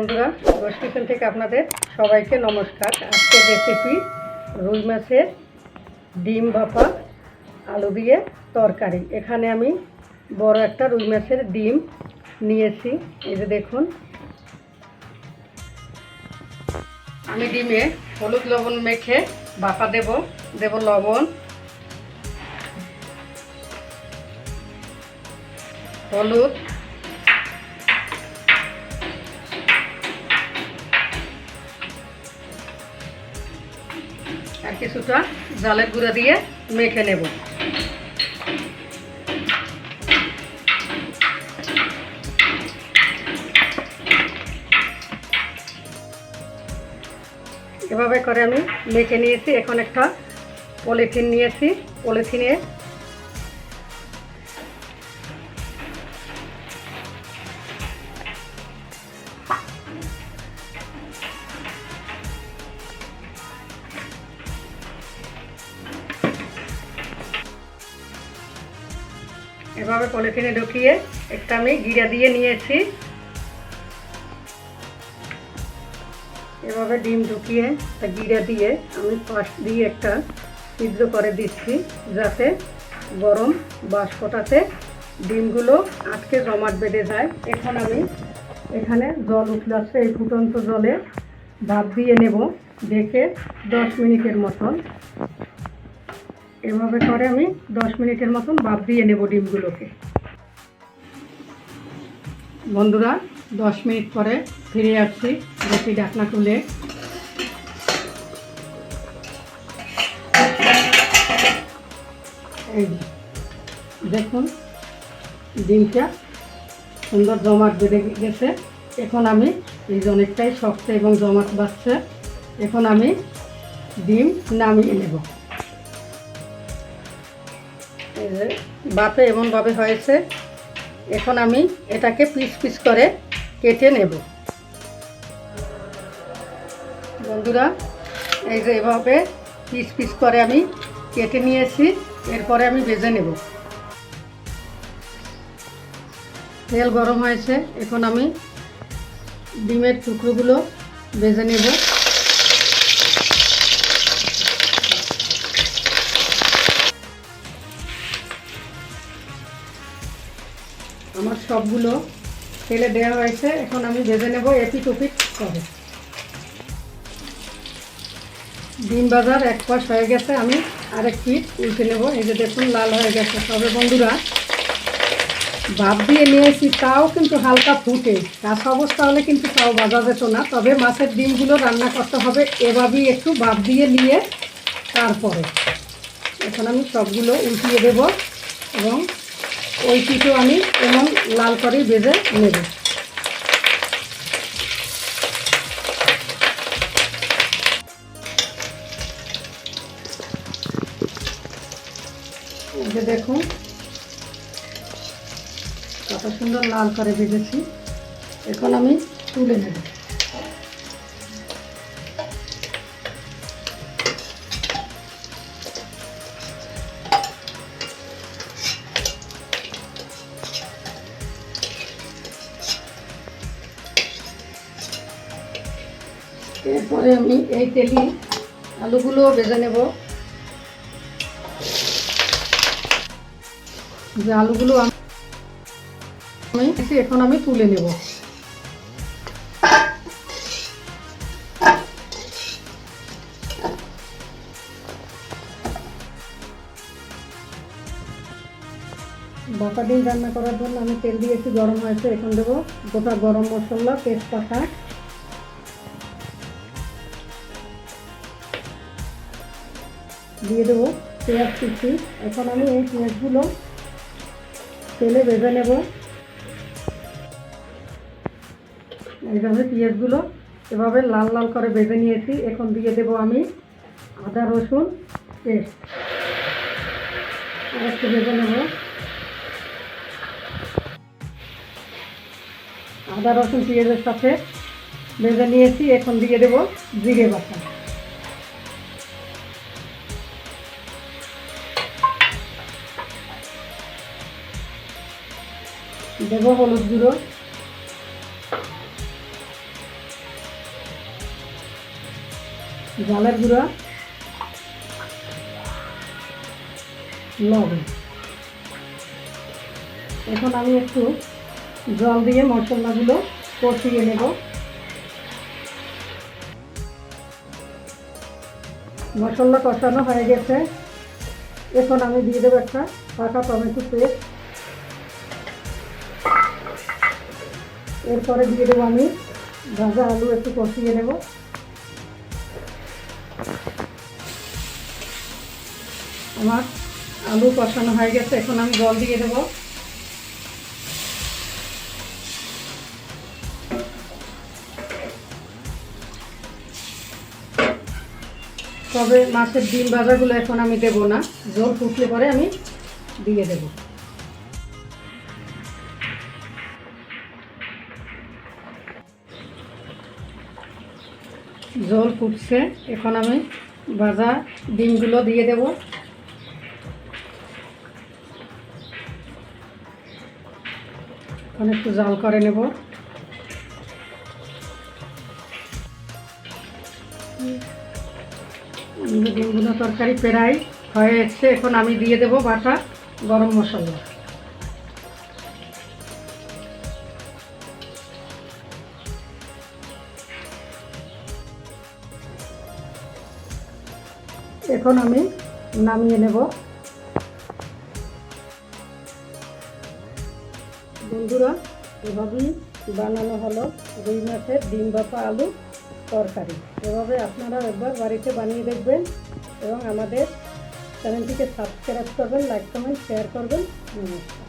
বন্ধুরা রস কিচেন থেকে আপনাদের সবাইকে নমস্কার। আজকের রেসিপি রুই মাছের ডিম ভাপা, আলু দিয়ে তরকারি। এখানে আমি বড় একটা রুই মাছের ডিম নিয়েছি। এই যে দেখুন। আমি ডিমে হলুদ লবণ মেখে বাপা দেব। দেব লবণ। হলুদ। কিছুটা জালের গুঁড়া দিয়ে মেখে নেব। এভাবে করে আমি মেখে নিয়েছি। এখন একটা পলিথিন নিয়েছি। পলিথিনে এভাবে পলিথিনে ঢুকিয়ে একটা আমি গিরা দিয়ে নিয়েছি। এভাবে ডিম ঢুকিয়ে একটা গিরা দিয়ে আমি পাশ দিয়ে একটা সিদ্ধ করে দিচ্ছি যাতে গরম বাষ্পটাতে ডিমগুলো আটকে জমাট বেঁধে যায়। এখন আমি এখানে জল উঠলে আসছে, এই ফুটন্ত জলে ভাপ দিয়ে নেব, দেখে দশ মিনিটের মতন। এভাবে করে আমি দশ মিনিটের মতন বাদ দিয়ে নেব ডিমগুলোকে। বন্ধুরা, দশ মিনিট পরে ফিরে আসছি দেখি ডাকনা তুলে। দেখুন, ডিমটা সুন্দর জমাট বেঁধে গেছে। এখন আমি এই অনেকটাই শক্ত এবং জমাট বাড়ছে এখন আমি ডিম নামিয়ে নেব। যে বাপে এমনভাবে হয়েছে, এখন আমি এটাকে পিস পিস করে কেটে নেব। বন্ধুরা, এই যে এভাবে পিস পিস করে আমি কেটে নিয়েছি, এরপরে আমি ভেজে নেব। তেল গরম হয়েছে, এখন আমি ডিমের টুকরোগুলো ভেজে নেব। আমার সবগুলো তেলে দেওয়া হয়েছে। এখন আমি ভেজে নেব এপিট ওপিট করে। ডিম বাজার এক পাশ হয়ে গেছে, আমি আরেক পিট উল্টে নেব। এই যে দেখুন, লাল হয়ে গেছে তবে বন্ধুরা। ভাপ দিয়ে নিয়েছি, তাও কিন্তু হালকা ফুটে। কাঁচা অবস্থা হলে কিন্তু তাও বাজা যেত না। তবে মাছের ডিমগুলো রান্না করতে হবে এভাবেই একটু ভাপ দিয়ে নিয়ে তারপরে। এখন আমি সবগুলো উল্টিয়ে দেব এবং ওই পিঠেও আমি এমন লাল করেই ভেজে নেব। দেখুন, কত সুন্দর লাল করে ভেজেছি। এখন আমি তুলে নেব। এরপরে আমি এই তেলি আলুগুলো ভেজে নেব। যে আলুগুলো আমি এখন আমি তুলে নেব। বাটা ডিম রান্না করার জন্য আমি তেল দিয়েছি গরম হয়েছে, এখন দেবো গোটা গরম মশলা, তেজপাতা দিয়ে দেবো পেঁয়াজ কুচি। এখন আমি এই পেঁয়াজগুলো তেলে ভেজে নেব। এইভাবে পেঁয়াজগুলো এভাবে লাল লাল করে ভেজে নিয়েছি। এখন দিয়ে দেব আমি আদা, রসুন, পেস্ট। আর একটু ভেজে নেব। আদা, রসুন, পেঁয়াজের সাথে ভেজে নিয়েছি। এখন দিয়ে দেব জিরে বাটা। দেব হলুদ গুঁড়ো। জালের গুঁড়ো। লবণ। এখন আমি একটু জল দিয়ে মশলাগুলো কষিয়ে নেব। মশলা কষানো হয়ে গেছে। এখন আমি দিয়ে দেবো একটা পাকা টমেটো পেস্ট। এরপরে দিয়ে দেবো আমি ভাজা আলু, একটু কষিয়ে নেব। আমার আলু কষানো হয়ে গেছে, এখন আমি জল দিয়ে দেবো। তবে মাছের ডিম ভাজাগুলো এখন আমি দেবো না, জল ফুটলে পরে আমি দিয়ে দেব। জল ফুটছে। এখন আমি ভাজা ডিমগুলো দিয়ে দেব। এখন একটু জাল করে নেব। ডিমগুলো তরকারি প্রায় হয়ে এসছে। এখন আমি দিয়ে দেব বাটা গরম মশলা। এখন আমি নামিয়ে নেব। বন্ধুরা, এভাবেই বানানো হলো রুই মাছের ডিম বাপা আলু তরকারি। এভাবে আপনারা একবার বাড়িতে বানিয়ে দেখবেন এবং আমাদের চ্যানেলটিকে সাবস্ক্রাইব করবেন লাইক কমেন্ট শেয়ার করবেন। নমস্কার।